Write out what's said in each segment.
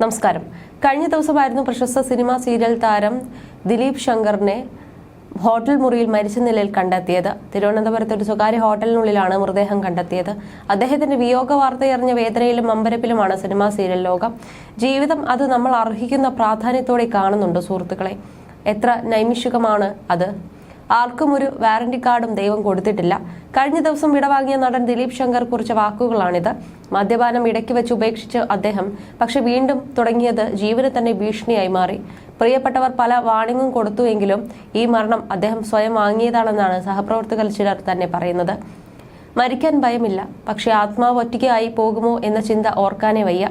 നമസ്കാരം. കഴിഞ്ഞ ദിവസമായിരുന്നു പ്രശസ്ത സിനിമാ സീരിയൽ താരം ദിലീപ് ശങ്കറിനെ ഹോട്ടൽ മുറിയിൽ മരിച്ച നിലയിൽ കണ്ടെത്തിയത്. തിരുവനന്തപുരത്ത് ഒരു സ്വകാര്യ ഹോട്ടലിനുള്ളിലാണ് മൃതദേഹം കണ്ടെത്തിയത്. അദ്ദേഹത്തിന്റെ വിയോഗ വാർത്തയറിഞ്ഞ വേദനയിലും അമ്പരപ്പിലുമാണ് സിനിമാ സീരിയൽ ലോകം. ജീവിതം അത് നമ്മൾ അർഹിക്കുന്ന പ്രാധാന്യത്തോടെ കാണുന്നുണ്ട് സുഹൃത്തുക്കളെ. എത്ര നൈമിഷികമാണ് അത്. ആർക്കും ഒരു വാറന്റി കാർഡും ദൈവം കൊടുത്തിട്ടില്ല. കഴിഞ്ഞ ദിവസം വിടവാങ്ങിയ നടൻ ദിലീപ് ശങ്കർ കുറിച്ച വാക്കുകളാണിത്. മദ്യപാനം ഇടയ്ക്ക് വെച്ച് ഉപേക്ഷിച്ച് അദ്ദേഹം പക്ഷെ വീണ്ടും തുടങ്ങിയത് ജീവന് തന്നെ ഭീഷണിയായി മാറി. പ്രിയപ്പെട്ടവർ പല വാണിങ്ങും കൊടുത്തുവെങ്കിലും ഈ മരണം അദ്ദേഹം സ്വയം വാങ്ങിയതാണെന്നാണ് സഹപ്രവർത്തകർ ചിലർ തന്നെ പറയുന്നത്. മരിക്കാൻ ഭയമില്ല പക്ഷെ ആത്മാവ് ഒറ്റയ്ക്കായി പോകുമോ എന്ന ചിന്ത ഓർക്കാനേ വയ്യ.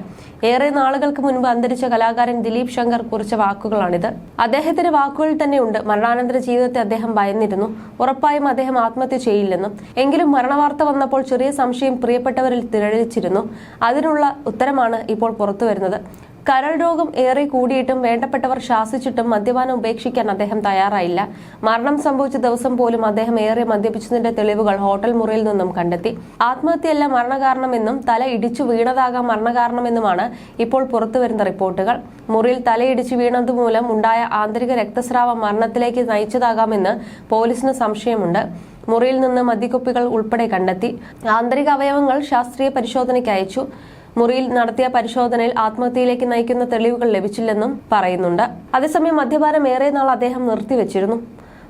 ഏറെ നാളുകൾക്ക് മുൻപ് അന്തരിച്ച കലാകാരൻ ദിലീപ് ശങ്കർ കുറിച്ച വാക്കുകളാണിത്. അദ്ദേഹത്തിന്റെ വാക്കുകളിൽ തന്നെയുണ്ട്. മരണാനന്തര ജീവിതത്തെ അദ്ദേഹം ഭയന്നിരുന്നു. ഉറപ്പായും അദ്ദേഹം ആത്മഹത്യ ചെയ്യില്ലെന്നും എങ്കിലും മരണവാർത്ത വന്നപ്പോൾ ചെറിയ സംശയം പ്രിയപ്പെട്ടവരിൽ തിരഴിച്ചിരുന്നു അതിനുള്ള ഉത്തരമാണ് ഇപ്പോൾ പുറത്തുവരുന്നത്. കരൾ രോഗം ഏറെ കൂടിയിട്ടും വേണ്ടപ്പെട്ടവർ ശാസിച്ചിട്ടും മദ്യപാനം ഉപേക്ഷിക്കാൻ അദ്ദേഹം തയ്യാറായില്ല. മരണം സംഭവിച്ച ദിവസം പോലും അദ്ദേഹം ഏറെ മദ്യപിച്ചതിന്റെ തെളിവുകൾ ഹോട്ടൽ മുറിയിൽ നിന്നും കണ്ടെത്തി. ആത്മഹത്യയല്ല മരണകാരണമെന്നും തല ഇടിച്ചു വീണതാകാം മരണകാരണമെന്നുമാണ് ഇപ്പോൾ പുറത്തുവരുന്ന റിപ്പോർട്ടുകൾ. മുറിയിൽ തലയിടിച്ചു വീണതുമൂലം ഉണ്ടായ ആന്തരിക രക്തസ്രാവം മരണത്തിലേക്ക് നയിച്ചതാകാമെന്ന് പോലീസിന് സംശയമുണ്ട്. മുറിയിൽ നിന്ന് മദ്യക്കുപ്പികൾ ഉൾപ്പെടെ കണ്ടെത്തി. ആന്തരിക അവയവങ്ങൾ ശാസ്ത്രീയ പരിശോധനയ്ക്ക് അയച്ചു. മുറിയിൽ നടത്തിയ പരിശോധനയിൽ ആത്മഹത്യയിലേക്ക് നയിക്കുന്ന തെളിവുകൾ ലഭിച്ചില്ലെന്നും പറയുന്നുണ്ട്. അതേസമയം മദ്യപാനം ഏറെ നാൾ അദ്ദേഹം നിർത്തിവെച്ചിരുന്നു.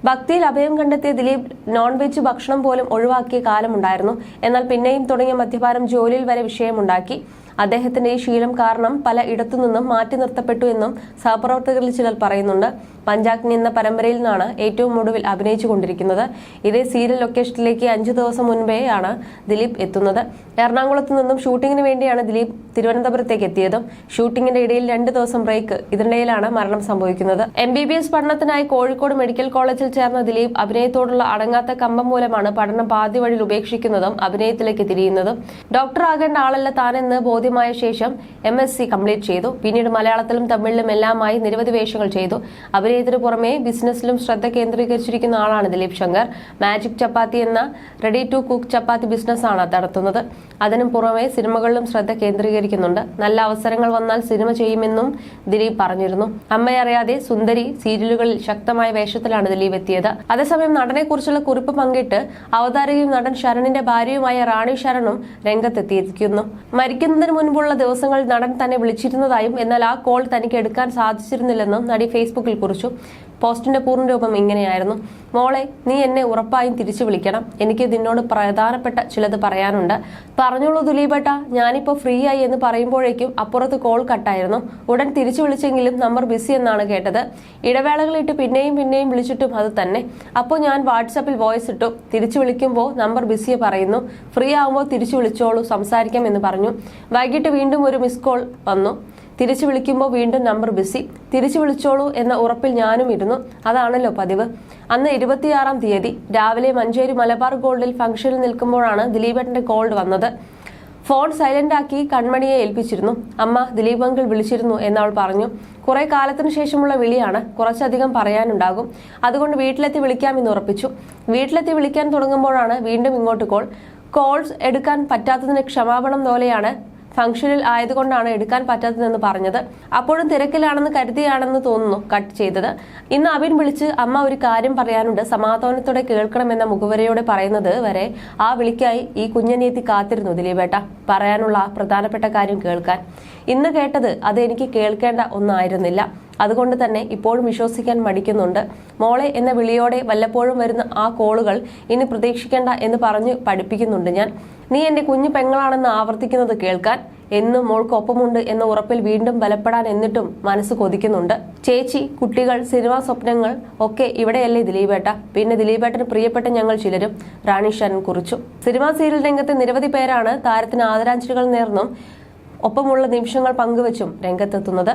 ഭക്തിയിൽ അഭയം കണ്ടെത്തിയ ദിലീപ് നോൺ വെജ് ഭക്ഷണം പോലും ഒഴിവാക്കിയ കാലമുണ്ടായിരുന്നു. എന്നാൽ പിന്നെയും തുടങ്ങിയ മദ്യപാനം ജോലിയിൽ വരെ വിഷയമുണ്ടാക്കി. അദ്ദേഹത്തിന്റെ ഈ ശീലം കാരണം പല ഇടത്തുനിന്നും മാറ്റി നിർത്തപ്പെട്ടു എന്നും സഹപ്രവർത്തകരിൽ ചിലർ പറയുന്നുണ്ട്. പഞ്ചാഗ്നി എന്ന പരമ്പരയിൽ നിന്നാണ് ഏറ്റവും ഒടുവിൽ അഭിനയിച്ചു കൊണ്ടിരിക്കുന്നത്. ഇതേ സീരിയൽ ലൊക്കേഷനിലേക്ക് അഞ്ചു ദിവസം മുൻപേയാണ് ദിലീപ് എത്തുന്നത്. എറണാകുളത്ത് നിന്നും ഷൂട്ടിങ്ങിന് വേണ്ടിയാണ് ദിലീപ് തിരുവനന്തപുരത്തേക്ക് എത്തിയതും ഷൂട്ടിങ്ങിന്റെ ഇടയിൽ രണ്ട് ദിവസം ബ്രേക്ക് ഇതിനിടയിലാണ് മരണം സംഭവിക്കുന്നത്. എം ബി ബി എസ് പഠനത്തിനായി കോഴിക്കോട് മെഡിക്കൽ കോളേജിൽ ചേർന്ന ദിലീപ് അഭിനയത്തോടുള്ള അടങ്ങാത്ത കമ്പം മൂലമാണ് പഠനം പാതി വഴിയിൽ ഉപേക്ഷിക്കുന്നതും അഭിനയത്തിലേക്ക് തിരിയുന്നതും. ഡോക്ടർ ആകേണ്ട ആളല്ല താനെന്ന് ബോധ്യമായ ശേഷം എം എസ് സി കംപ്ലീറ്റ് ചെയ്തു. പിന്നീട് മലയാളത്തിലും തമിഴിലും എല്ലാമായി നിരവധി വേഷങ്ങൾ ചെയ്തു. അഭിനയത്തിന് പുറമെ ബിസിനസ്സിലും ശ്രദ്ധ കേന്ദ്രീകരിച്ചിരിക്കുന്ന ആളാണ് ദിലീപ് ശങ്കർ. മാജിക് ചപ്പാത്തി എന്ന റെഡി ടു കുക്ക് ചപ്പാത്തി ബിസിനസ്സാണ് നടത്തുന്നത്. അതിനും പുറമെ സിനിമകളിലും ശ്രദ്ധ കേന്ദ്രീകരിക്കുന്നുണ്ട്. നല്ല അവസരങ്ങൾ വന്നാൽ സിനിമ ചെയ്യുമെന്നും ദിലീപ് പറഞ്ഞിരുന്നു. അമ്മയറിയാതെ സുന്ദരി സീരിയലുകളിൽ ശക്തമായ വേഷത്തിലാണ് ദിലീപ് എത്തിയത്. അതേസമയം നടനെക്കുറിച്ചുള്ള കുറിപ്പ് പങ്കിട്ട് അവതാരകയും നടൻ ശരണിന്റെ ഭാര്യയുമായ റാണി ശരണും രംഗത്തെത്തിയിരിക്കുന്നു. മരിക്കുന്നതിന് മുൻപുള്ള ദിവസങ്ങളിൽ നടൻ തന്നെ വിളിച്ചിരുന്നതായും എന്നാൽ ആ കോൾ തനിക്ക് എടുക്കാൻ സാധിച്ചിരുന്നില്ലെന്നും നടി ഫേസ്ബുക്കിൽ കുറിച്ചു. പോസ്റ്റിന്റെ പൂർണരൂപം ഇങ്ങനെയായിരുന്നു. മോളെ നീ എന്നെ ഉറപ്പായും തിരിച്ചു വിളിക്കണം. എനിക്ക് നിന്നോട് പ്രധാനപ്പെട്ട ചിലത് പറയാനുണ്ട്. പറഞ്ഞോളൂ ദിലീപേട്ട ഞാനിപ്പോ ഫ്രീ ആയി എന്ന് പറയുമ്പോഴേക്കും അപ്പുറത്ത് കോൾ കട്ടായിരുന്നു. ഉടൻ തിരിച്ചു വിളിച്ചെങ്കിലും നമ്പർ ബിസി എന്നാണ് കേട്ടത്. ഇടവേളകളിട്ട് പിന്നെയും പിന്നെയും വിളിച്ചിട്ടും അത് തന്നെ. അപ്പോൾ ഞാൻ വാട്സാപ്പിൽ വോയിസ് ഇട്ടു. തിരിച്ചു വിളിക്കുമ്പോൾ നമ്പർ ബിസിയെ പറയുന്നു. ഫ്രീ ആകുമ്പോൾ തിരിച്ചു വിളിച്ചോളൂ സംസാരിക്കാം എന്ന് പറഞ്ഞു. വൈകിട്ട് വീണ്ടും ഒരു മിസ് കോൾ വന്നു. തിരിച്ചു വിളിക്കുമ്പോൾ വീണ്ടും നമ്പർ ബിസി തിരിച്ചു വിളിച്ചോളൂ എന്ന ഉറപ്പിൽ ഞാനും ഇരുന്നു. അതാണല്ലോ പതിവ്. അന്ന് ഇരുപത്തിയാറാം തീയതി രാവിലെ മഞ്ചേരി മലബാർ ഗോൾഡിൽ ഫംഗ്ഷനിൽ നിൽക്കുമ്പോഴാണ് ദിലീപേട്ടന്റെ കോൾ വന്നത്. ഫോൺ സൈലന്റ് ആക്കി കൺമണിയെ ഏൽപ്പിച്ചിരുന്നു. അമ്മ ദിലീപ് അങ്കിൾ വിളിച്ചിരുന്നു എന്നവൾ പറഞ്ഞു. കുറെ കാലത്തിന് ശേഷമുള്ള വിളിയാണ്. കുറച്ചധികം പറയാനുണ്ടാകും. അതുകൊണ്ട് വീട്ടിലെത്തി വിളിക്കാമെന്ന് ഉറപ്പിച്ചു. വീട്ടിലെത്തി വിളിക്കാൻ തുടങ്ങുമ്പോഴാണ് വീണ്ടും ഇങ്ങോട്ട് കോൾ കോൾസ് എടുക്കാൻ പറ്റാത്തതിന് ക്ഷമാപണം പോലെയാണ് ഫംഗ്ഷനിൽ ആയതുകൊണ്ടാണ് എടുക്കാൻ പറ്റാത്തതെന്ന് പറഞ്ഞത്. അപ്പോഴും തിരക്കിലാണെന്ന് കരുതിയാണെന്ന് തോന്നുന്നു കട്ട് ചെയ്തത്. ഇന്ന് അബിൻ വിളിച്ച് അമ്മ ഒരു കാര്യം പറയാനുണ്ട്. സമാധാനത്തോടെ കേൾക്കണമെന്ന മുഖവരയോടെ പറയുന്നത് വരെ ആ വിളിക്കായി ഈ കുഞ്ഞനിയത്തി കാത്തിരുന്നു ദിലീപേട്ട. പറയാനുള്ള പ്രധാനപ്പെട്ട കാര്യം കേൾക്കാൻ. ഇന്ന് കേട്ടത് അത് എനിക്ക് കേൾക്കേണ്ട ഒന്നായിരുന്നില്ല. അതുകൊണ്ട് തന്നെ ഇപ്പോഴും വിശ്വസിക്കാൻ മടിക്കുന്നുണ്ട്. മോളെ എന്ന വിളിയോടെ വല്ലപ്പോഴും വരുന്ന ആ കോളുകൾ ഇനി പ്രതീക്ഷിക്കേണ്ട എന്ന് പറഞ്ഞ് പഠിപ്പിക്കുന്നുണ്ട് ഞാൻ. നീ എന്റെ കുഞ്ഞു പെങ്ങളാണെന്ന് ആവർത്തിക്കുന്നത് കേൾക്കാൻ എന്നും മോൾക്കൊപ്പമുണ്ട് എന്ന ഉറപ്പിൽ വീണ്ടും ബലപ്പെടാൻ എന്നിട്ടും മനസ്സ് കൊതിക്കുന്നുണ്ട്. ചേച്ചി കുട്ടികൾ സിനിമാ സ്വപ്നങ്ങൾ ഒക്കെ ഇവിടെയല്ലേ ദിലീപേട്ട? പിന്നെ ദിലീപേട്ടന് പ്രിയപ്പെട്ട ഞങ്ങൾ ചിലരും റാണി ശരൺ കുറിച്ചു. സിനിമാ സീരിയൽ രംഗത്തെ നിരവധി പേരാണ് താരത്തിന് ആദരാഞ്ജലികൾ നേർന്നും ഒപ്പമുള്ള നിമിഷങ്ങൾ പങ്കുവച്ചും രംഗത്തെത്തുന്നത്.